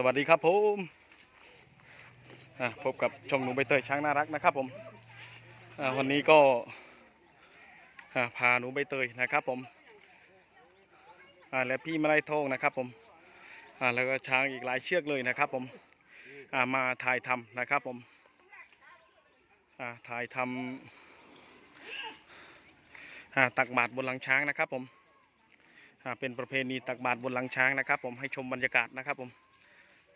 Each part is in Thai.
สวัสดีครับผมพบกับช่องหนูใบเตยช้างน่ารักนะครับผมวันนี้ก็พาหนูใบเตยนะครับผมและพี่มาลายทองนะครับผมแล้วก็ช้างอีกหลายเชือกเลยนะครับผมมาถ่ายทำนะครับผมถ่ายทำตักบาตรบนหลังช้างนะครับผมเป็นประเพณีตักบาตรบนหลังช้างนะครับ ผมให้ชมบรรยากาศนะครับผม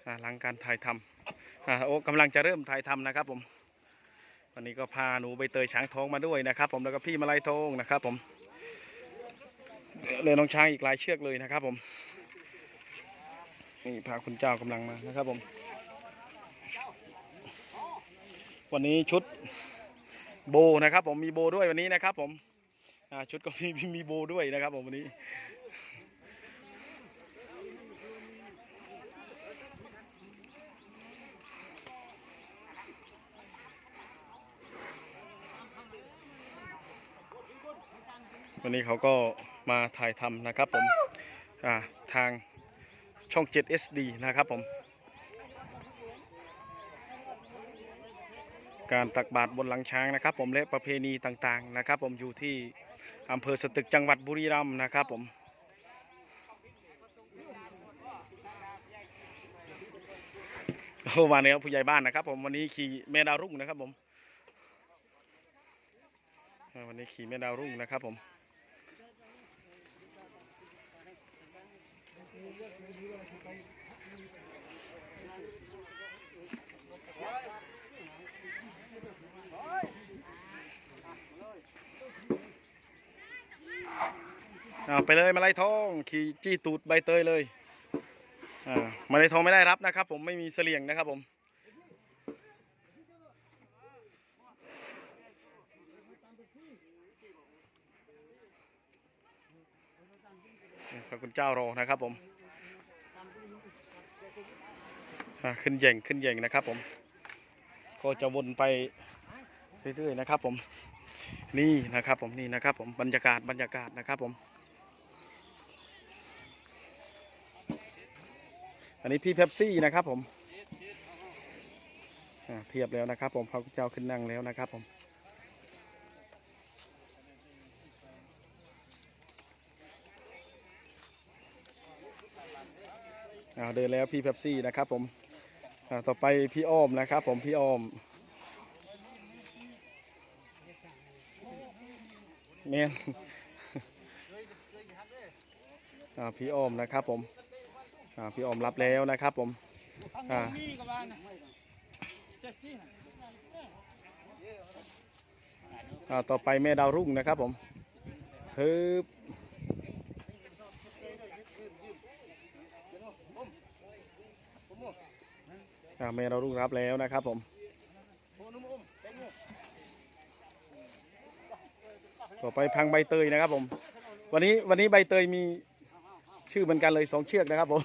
หลังการถ่ายทำอ่าโอ้กำลังจะเริ่มถ่ายทำนะครับผม วันนี้ก็พาหนูใบเตยช้างทองมาด้วยนะครับ ผมแล้วก็พี่มาลายทองนะครับ ผมเลยน้องช้างอีกหลายเชือกเลยนะครับ ผมนี่พาคุณเจ้ากำลังมานะครับผม วันนี้ชุดโบนะครับ ผมมีโบด้วยวันนี้นะครับ ผมชุดก็มีมีโบด้วยนะครับ ผมวันนี้ วันนี้เขาก็มาถ่ายทำนะครับผมาทางช่อง 7 SD นะครับผม การตักบาตรบนหลังช้างนะครับผมและประเพณีต่างๆนะครับ ผมอยู่ที่อำเภอสตึกจังหวัดบุรีรัมย์นะครับผมโอ้มาเนี่ยผู้ใหญ่บ้านนะครับ ผมวันนี้ขี่แม่ดาวรุ่งนะครับผมวันนี้ขี่แม่ดาวรุ่งนะครับผม เอาไปเลยมาลายทองขี่จี้ตูดใบเตยเลยอ่ามาลายทองไม่ได้รับนะครับ ผมไม่มีเสลี่ยงนะครับผมนี่พระคุณเจ้ารอนะครับผมอ่า ขึ้นแย่งขึ้นแย่งนะครับ ผม ก็จะวนไปเรื่อยๆนะครับ ผม นี่นะครับ ผมนี่นะครับ ผมบรรยากาศบรรยากาศนะครับ ผม อันนี้พี่เพปซี่นะครับ ผมเทียบแล้วนะครับ ผมพระเจ้าขึ้นนั่งแล้วนะครับ ผมอ่าเดินแล้วพี่เพปซี่นะครับผม ต่อไปพี่อ้อมนะครับ ผมพี่อ้อม เมนอ่พี่อ้อมนะครับผมพี่อ้อมรับแล้วนะครับผมต่อไปแม่ดาวรุ่งนะครับผมฮึบอ่าแม่ดาวรุ่งรับแล้วนะครับผมต่อไปพังใบเตยนะครับผม วันนี้วันนี้ใบเตยมีชื่อเหมือนกันเลยสองเชือกนะครับผม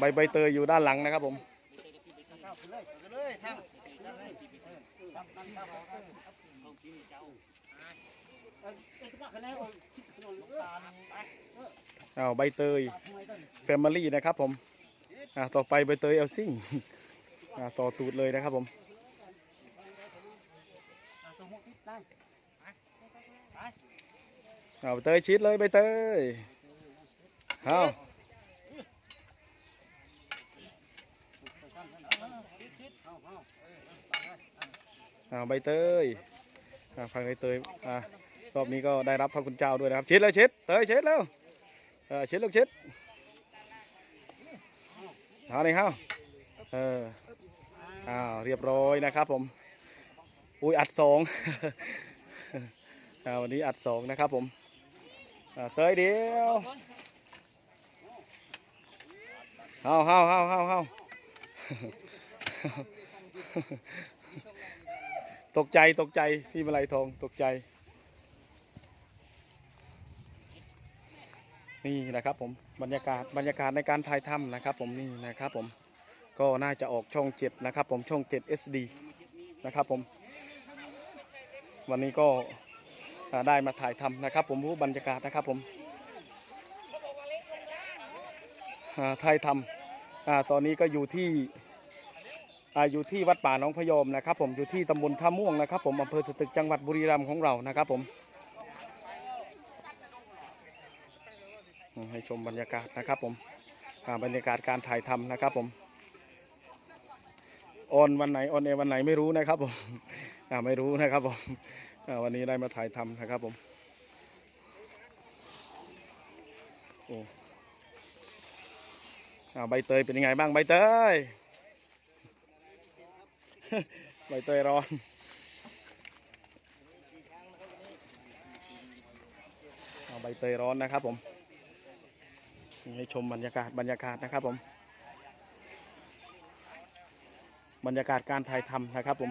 ใบใบเตยอยู่ด้านหลังนะครับผม อาใบเตยแฟมิลี่นะครับผมอ่าต่อไปใบเตยเอลซิงอ่าต่อตูดเลยนะครับผมอ้าใบเตยชิดเลยใบเตยเอา อ้าวใบเตยอ่าฟังใบเตยอ่ารอบนี้ก็ได้รับพระคุณเจ้าด้วยนะครับเชิดเลยชิดเตยเชิดแล้วเออชิดลูกชิดเอาเลยเฮาเอออ้าวเรียบร้อยนะครับผมอุ้ยอัดสองอ่าวันนี้อัดสองนะครับผมเตยเดียวเฮาเฮาเฮาเฮาเฮา ตกใจตกใจพี่มาลัยทองตกใจ นี่นะครับผมบรรยากาศบรรยากาศในการถ่ายถ้ำนะครับ ผมนี่นะครับผมก็น่าจะออกช่องเจ็ดนะครับ ผมช่องเจ็ด SD นะครับผม วันนี้ก็ได้มาถ่ายทำนะครับ ผมรู้บรรยากาศนะครับผมถ่ายทำอ่าตอนนี้ก็อยู่ที่ อยู่ที่วัดป่าน้องพยอมนะครับ ผมอยู่ที่ตำบลท่าม่วงนะครับ ผมอำเภอสตึกจังหวัดบุรีรัมย์ของเรานะครับ ผมให้ชมบรรยากาศนะครับ ผมบรรยากาศการถ่ายทำนะครับ ผมออนวันไหนออนเอวันไหนไม่รู้นะครับ ผมไม่รู้นะครับผมวันนี้ได้มาถ่ายทำนะครับ ผมโอ้ใบเตยเป็นยังไงบ้างใบเตย ใบเตยร้อนอ่าใบเตยร้อนนะครับผมให้ชมบรรยากาศบรรยากาศนะครับผม บรรยากาศการถ่ายทำนะครับผม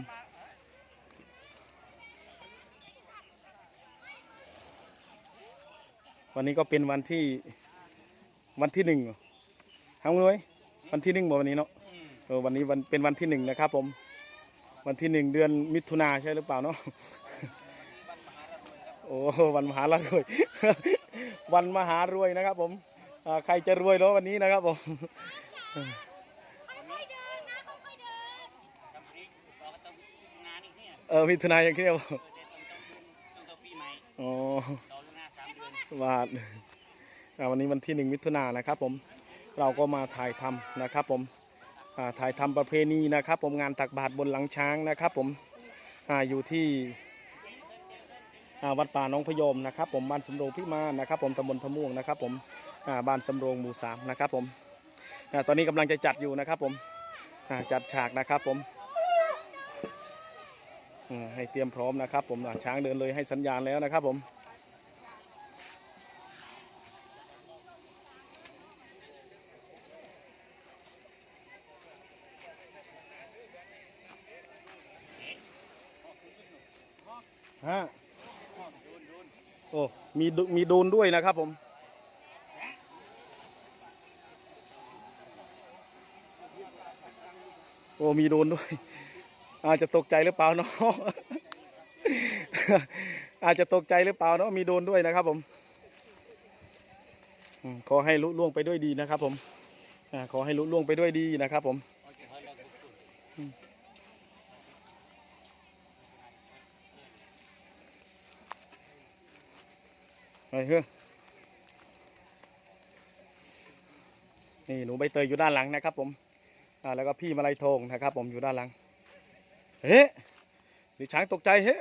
วันนี้ก็เป็นวันที่วันที่หนึ่งเหรอทำเลยวันที่หนึ่งวันนี้เนาะเออวันนี้วันเป็นวันที่หนึ่งนะครับผม วันที่หนึ่งเดือนมิถุนาใช่หรือเปล่าเนาะโอ้วันมหารวย วันมหารวยนะครับ ผมอ่าใครจะรวยเนาะวันนี้นะครับผมค่อยๆเดินนะค่อยๆเดินทำพริกเราก็ต้องงานอีกเนี่ยเออมิถุนาอย่างที่เดียวเออเดี๋ยวต้องต้องต้องปีใหม่อ๋อรอล่วงหน้าสามเดือนบาทอ่าวันนี้วันที่หนึ่งมิถุนายนนะครับผมเราก็มาถ่ายทำนะครับผมอ่า ถ่ายทำประเพณีนะครับ ผมงานตักบาตรบนหลังช้างนะครับ ผมออยู่ที่วัดป่าน้องพยมนะครับ ผมบ้านสำโรงพิมานนะครับ ผมตำบลทะม่วงนะครับ ผมบ้านสำโรงหมู่สามนะครับ ผมอตอนนี้กำลังจะจัดอยู่นะครับ ผมจัดฉากนะครับ ผมให้เตรียมพร้อมนะครับ ผมช้างเดินเลยให้สัญญาณแล้วนะครับ ผม มีมีโดนด้วยนะครับผม โอ้มีโดนด้วย อาจจะตกใจหรือเปล่าเนาะอาจจะตกใจหรือเปล่าเนาะมีโดนด้วยนะครับผมขอให้ลุล่วงไปด้วยดีนะครับผมขอให้ลุล่วงไปด้วยดีนะครับผม ไปเฮ้ยนี่หนูใบเตยอยู่ด้านหลังนะครับ ผมอ่าแล้วก็พี่มาลัยทองนะครับ ผมอยู่ด้านหลัง เฮ้ดิช้างตกใจเฮ้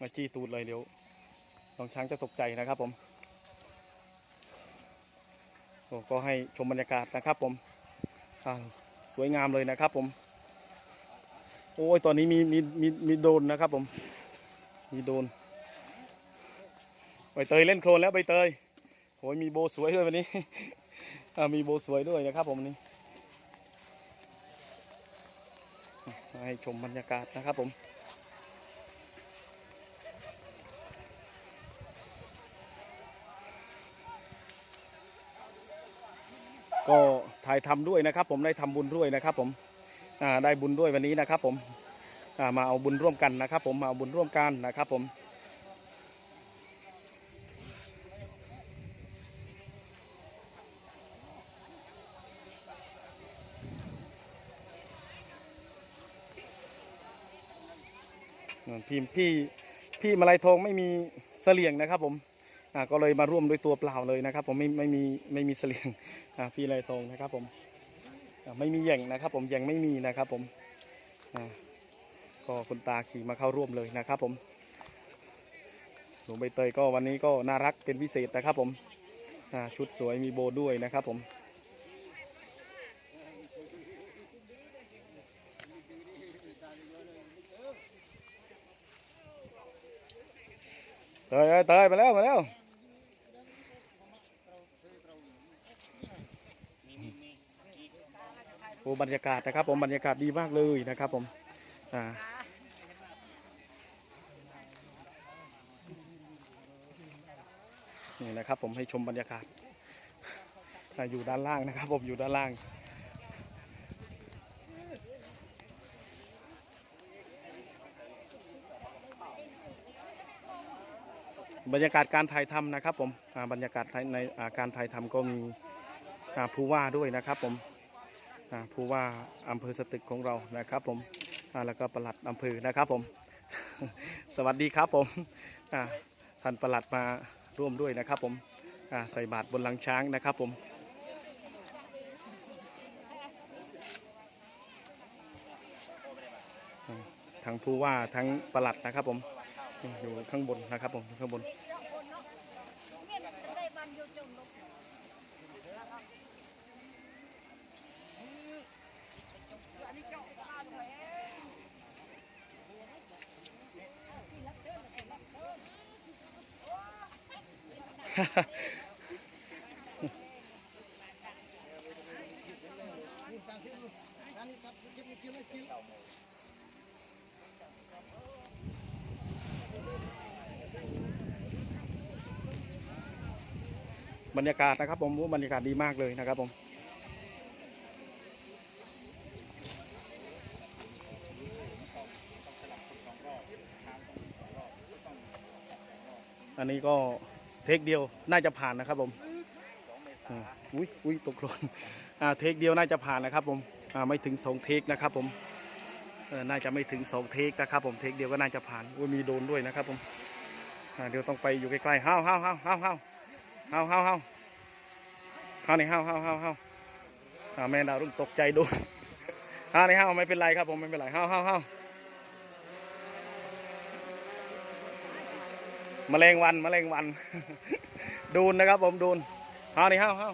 มาจี้ตูดเลยเดี๋ยวน้องช้างจะตกใจนะครับผมก็ให้ชมบรรยากาศนะครับผมสวยงามเลยนะครับผม โอ้ย ตอนนี้มีมีมีมีโดนนะครับผม มีโดน ใบเตยเล่นโคลนแล้วใบเตยโอ้ยมีโบสวยด้วยวันนี้ มีโบสวยด้วยนะครับผมนนี้ให้ชมบรรยากาศนะครับผม ก็ถ่ายทำด้วยนะครับผมได้ทำบุญด้วยนะครับผม ได้บุญด้วยวันนี้นะครับผมอ่ามาเอาบุญร่วมกันนะครับ ผมมาเอาบุญร่วมกันนะครับผมพี่พี่พี่มาลัยทองไม่มีเสลี่ยงนะครับผมอ่าก็เลยมาร่วมด้วยตัวเปล่าเลยนะครับ ผมไม่ไม่มีไม่มีเสลี่ยงอ่าพี่มาลัยทองนะครับผม ไม่มีแย่งนะครับ ผมแย่งไม่มีนะครับ ผมก็คุณตาขี่มาเข้าร่วมเลยนะครับ ผมหนูใบเตยก็วันนี้ก็น่ารักเป็นพิเศษนะครับ ผมชุดสวยมีโบด้วยนะครับ ผมเตยเอ้ยเตยมาแล้วมาแล้ว มีมีมีมี โอ้บรรยากาศนะครับ ผมบรรยากาศดีมากเลยนะครับผมอ่านี่นะครับผมให้ชมบรรยากาศอยู่ด้านล่างนะครับ ผมอยู่ด้านล่างบรรยากาศการถ่ายทำนะครับผมบรรยากาศในการถ่ายทำก็มีผู้ว่าด้วยนะครับผม ผู้ว่าอำเภอสตึกของเรานะครับผมแล้วก็ปลัดอำเภอนะครับผม สวัสดีครับผมอ่าท่านปลัดมาร่วมด้วยนะครับผมใส่บาตรบนหลังช้างนะครับผมทั้งผู้ว่าทั้งปลัดนะครับผมอยู่ข้างบนนะครับผมข้างบน บรรยากาศนะครับผมบรรยากาศดีมากเลยนะครับผมอันนี้ก็ เทคเดียวน่าจะผ่านนะครับผมอุ้ยอุ้ยตกหล่นอ่าเทคเดียวน่าจะผ่านนะครับผมอ่าไม่ถึงสองเทคนะครับผมเออน่าจะไม่ถึงสองเทคนะครับผมเทคเดียวก็น่าจะผ่านอุ้ยมีโดนด้วยนะครับผมอ่าเดี๋ยวต้องไปอยู่ใกล้ๆห้าวห้าวห้าวห้าวห้าวห้าวห้าวห้าวห้าวนี่ห้าวห้าวห้าวห้าวอ่าแม่ดาวรุ่งตกใจโดนห้าวนี่ห้าวไม่เป็นไรครับผมไม่เป็นไรห้าวห้าวห้าว มแมลงวันมแมลงวัน ดูนนะครับผมดูนเอานี่ห้าวห้า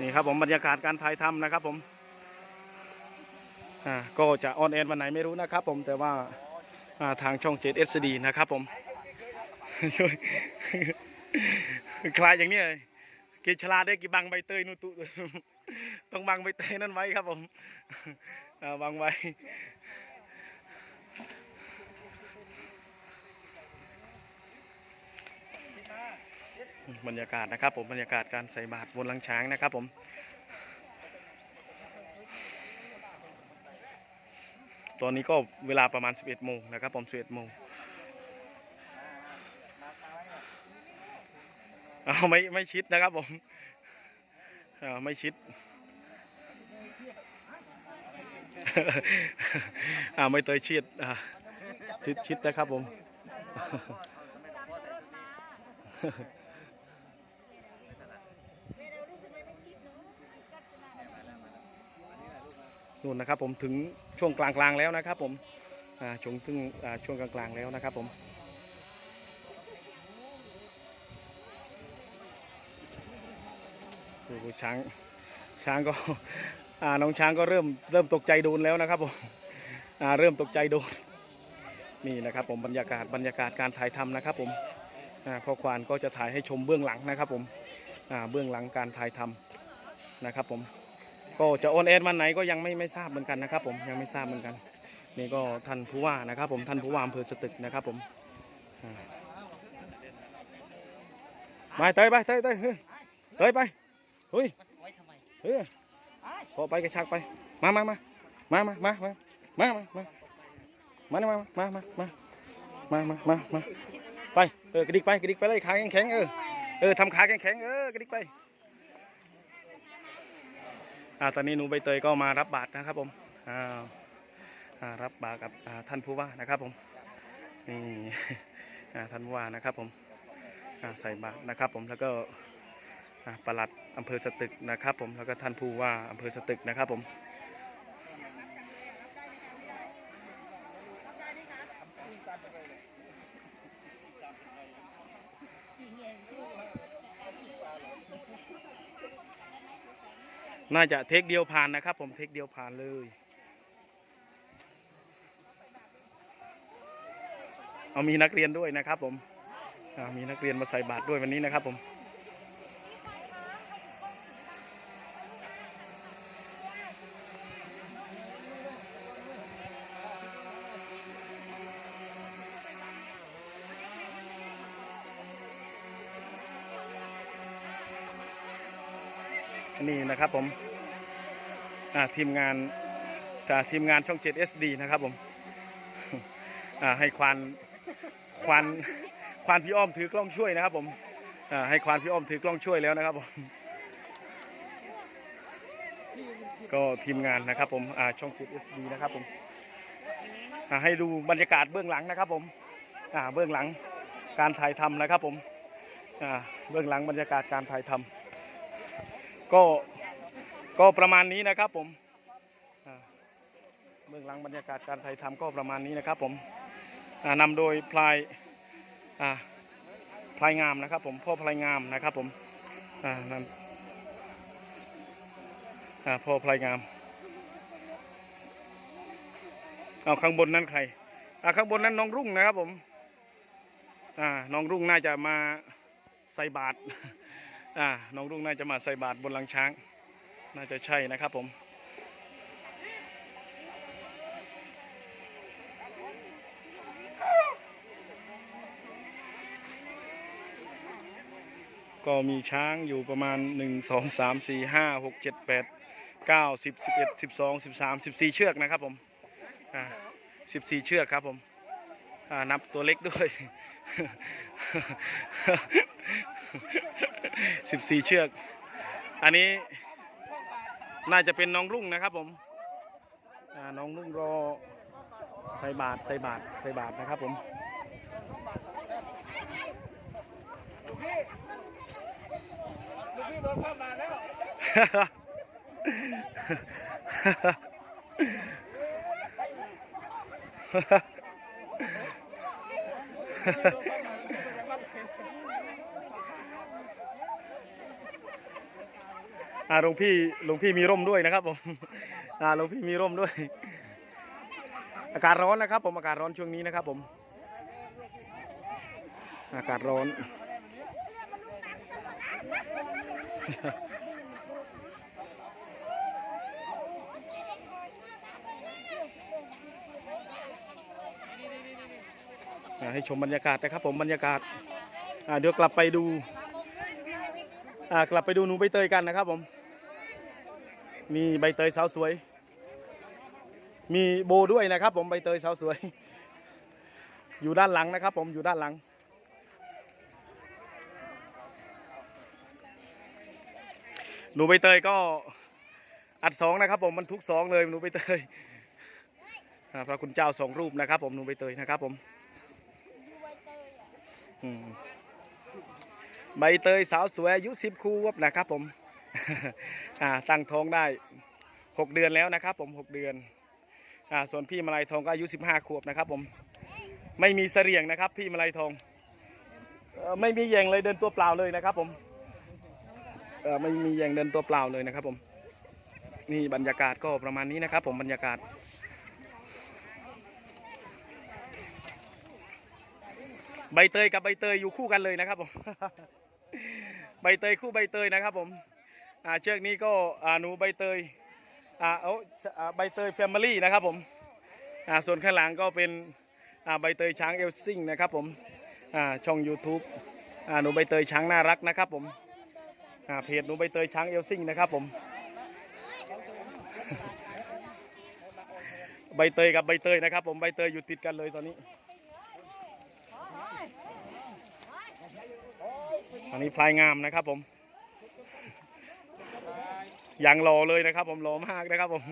นี่ครับผมบรรยากาศการถ่ายทำนะครับ ผมอ่าก็จะออนแอร์วันไหนไม่รู้นะครับ ผมแต่ว่าอ่าทางช่อง7 SD นะครับ ผมช่วยคลายอย่างนี้เลยกินฉลาได้กี่บังใบเตยนู่นตุต้องบังใบเตยนั่นไว้ครับผมบังไว้ บรรยากาศนะครับ ผมบรรยากาศการใส่บาตรบนหลังช้างนะครับ ผมตอนนี้ก็เวลาประมาณ 11โมงนะครับ ผม 11โมงเอาไม่ไม่ชิดนะครับผมเอาไม่ชิดอาไม่เตยชิดชิดชิดนะครับผม นู่นนะครับ ผมถึงช่วงกลางๆแล้วนะครับ ผมช่วงถึงอ่าช่วงกลางๆแล้วนะครับผมดูช้างช้างก็น้องช้างก็เริ่มเริ่มตกใจโดนแล้วนะครับผมเริ่มตกใจโดนนี่นะครับผมบรรยากาศบรรยากาศการถ่ายทำนะครับผมพ่อควานก็จะถ่ายให้ชมเบื้องหลังนะครับผมเบื้องหลังการถ่ายทำนะครับผม ก็จะโอนเอ็นวันไหนก็ยังไม่ไม่ทราบเหมือนกันนะครับ ผมยังไม่ทราบเหมือนกันนี่ก็ท่านผู้ว่านะครับ ผมท่านผู้ว่าอำเภอสตึกนะครับ ผมมาเตยไปเตยเตยเฮ้ยเตยไปเฮ้ยเฮ้ยพอไปกระชากไปมามามามามามามามามามามามามามามามามามามาไปเออกระดิกไปกระดิกไปเลยขาแข็งๆเออเออทำขาแข็งๆเออกระดิกไป อ่าตอนนี้หนูใบเตยก็มารับบาตรนะครับผมอ่าอ่ารับบาตรกับอ่าท่านผู้ว่านะครับผมนี่อ่าท่านผู้ว่านะครับผมอ่าใส่บาตรนะครับผมแล้วก็อ่าปลัดอำเภอสตึกนะครับผมแล้วก็ท่านผู้ว่าอำเภอสตึกนะครับผม น่าจะเทคเดียวผ่านนะครับ ผมเทคเดียวผ่านเลย เอามีนักเรียนด้วยนะครับ ผมอ่ามีนักเรียนมาใส่บาตรด้วยวันนี้นะครับผม นี่นะครับผมทีมงานจากทีมงานช่อง 7 SD นะครับผมให้ควานควานควานพี่อ้อมถือกล้องช่วยนะครับผมให้ควานพี่อ้อมถือกล้องช่วยแล้วนะครับผมก็ทีมงานนะครับผมช่อง 7 SD นะครับผมให้ดูบรรยากาศเบื้องหลังนะครับผมเบื้องหลังการถ่ายทำนะครับผมเบื้องหลังบรรยากาศการถ่ายทำ ก็ก็ประมาณนี้นะครับผมเบื้องหลังบรรยากาศการถ่ายทำก็ประมาณนี้นะครับผมอ่านำโดยพลายพลายงามนะครับผมพ่อพลายงามนะครับผมนำพ่อพลายงามเอาข้างบนนั้นใครข้างบนนั้นน้องรุ่งนะครับผมน้องรุ่งน่าจะมาใส่บาตร อ่าน้องรุ่งน่าจะมาใส่บาตรบนหลังช้าง น่าจะใช่นะครับผมก็มีช้างอยู่ประมาณ 1 2 3 4 5 6 7 8 9 10 11 12 13 14 เชือกนะครับผมอ่า14 เชือกครับผมอ่านับตัวเล็กด้วย 14เชือก อันนี้น่าจะเป็นน้องรุ่งนะครับผมน้องรุ่งรอใส่บาทใส่บาทใส่บาทนะครับผม อ่าหลวงพี่หลวงพี่มีร่มด้วยนะครับผมอ่าหลวงพี่มีร่มด้วย อากาศร้อนนะครับ ผมอากาศร้อนช่วงนี้นะครับ ผม อากาศร้อนให้ชมบรรยากาศนะครับผมบรรยากาศอาเดี๋ยวกลับไปดูอากลับไปดูหนูใบเตยกันนะครับผม มีใบเตยสาวสวย มีโบด้วยนะครับ ผมใบเตยสาวสวย อยู่ด้านหลังนะครับ ผมอยู่ด้านหลัง หนูใบเตยก็อัดสองนะครับ ผมมันทุกสองเลยหนูใบเตยพระคุณเจ้าสองรูปนะครับ ผมหนูใบเตยนะครับ ผมใบเตยสาวสวยอายุสิบขวบนะครับผม อ่าตั้งท้องได้หกเดือนแล้วนะครับ ผมหกเดือนอ่าส่วนพี่มาลัยทองก็อายุสิบห้าขวบนะครับ ผมไม่มีเสรียงนะครับ พี่มาลัยทองอไม่มีแยงเลยเดินตัวเปล่าเลยนะครับ ผมไม่มีแยงเดินตัวเปล่าเลยนะครับ ผมนี่บรรยากาศก็ประมาณนี้นะครับ ผมบรรยากาศใบเตยกับใบเตยอยู่คู่กันเลยนะครับผม ใบเตยคู่ใบเตยนะครับผม อ่าเชือกนี้ก็อ่าหนูใบเตยอ่าเอาอ่าใบเตยแฟมิลี่นะครับผมอ่าส่วนข้างหลังก็เป็นอ่าใบเตยช้างเอลซิงนะครับผมอ่าช่อง YouTube อ่าหนูใบเตยช้างน่ารักนะครับผมอ่าเพจหนูใบเตยช้างเอลซิงนะครับผมใบเตยกับใบเตยนะครับผมใบเตยอยู่ติดกันเลยตอนนี้ อันนี้พลายงามนะครับผม ยังรอเลยนะครับ ผมรอมากนะครับผม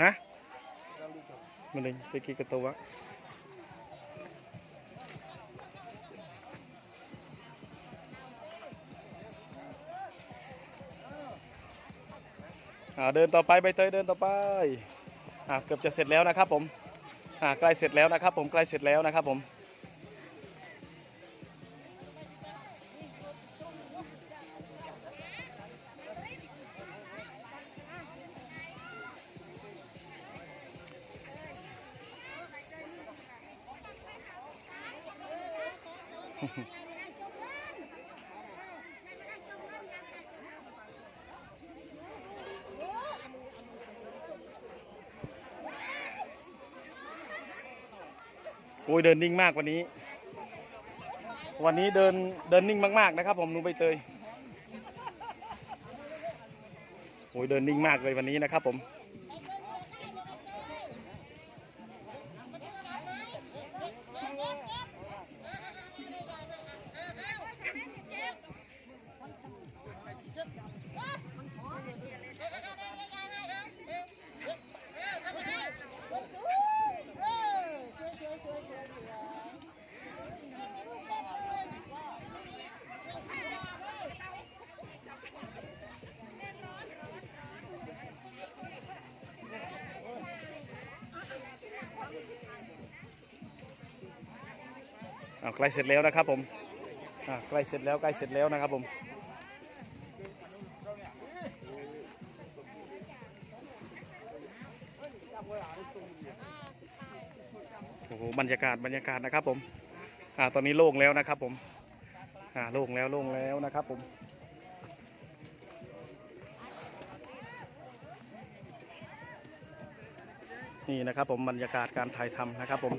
ฮะมันเลยตะกี้กระตัว เดินต่อไปใบเตยเดินต่อไปอเกือบจะเสร็จแล้วนะครับผมใกล้เสร็จแล้วนะครับผมใกล้เสร็จแล้วนะครับผม อ้ยเดินนิ่งมากวันนี้ วันนี้เดินเดินนิ่งมากๆนะครับ ผมหนูใบเตยโอ้ยเดินนิ่งมากเลยวันนี้นะครับผม ใกล้เสร็จแล้วนะครับผมใกล้เสร็จแล้วใกล้เสร็จแล้วนะครับผมโอ้โหบรรยากาศบรรยากาศนะครับผมอ่าตอนนี้โล่งแล้วนะครับผมอ่าโล่งแล้วโล่งแล้วนะครับผมนี่นะครับผมบรรยากาศการถ่ายทำนะครับผม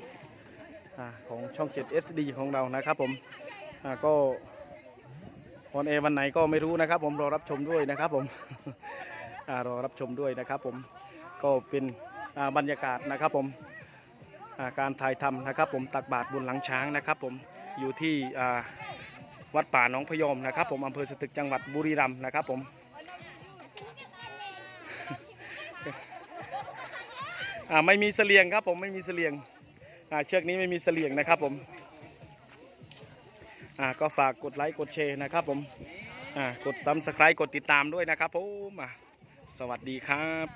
ของช่อง 7 SD ของเรานะครับผมก็ออนแอวันไหนก็ไม่รู้นะครับ ผมรอรับชมด้วยนะครับผมรอรับชมด้วยนะครับผมก็เป็นบรรยากาศนะครับผมการถ่ายทำนะครับ ผมตักบาตรบนหลังช้างนะครับ ผมอยู่ที่วัดป่าหนองพยอมนะครับ ผมอำเภอสตึกจังหวัดบุรีรัมย์นะครับ ผมไม่มีเสลียงครับ ผมไม่มีเสลียง เชือกนี้ไม่มีเสลี่ยงนะครับผมก็ฝากกดไลค์กดแชร์นะครับผมกดซับสไครต์กดติดตามด้วยนะครับผมสวัสดีครับ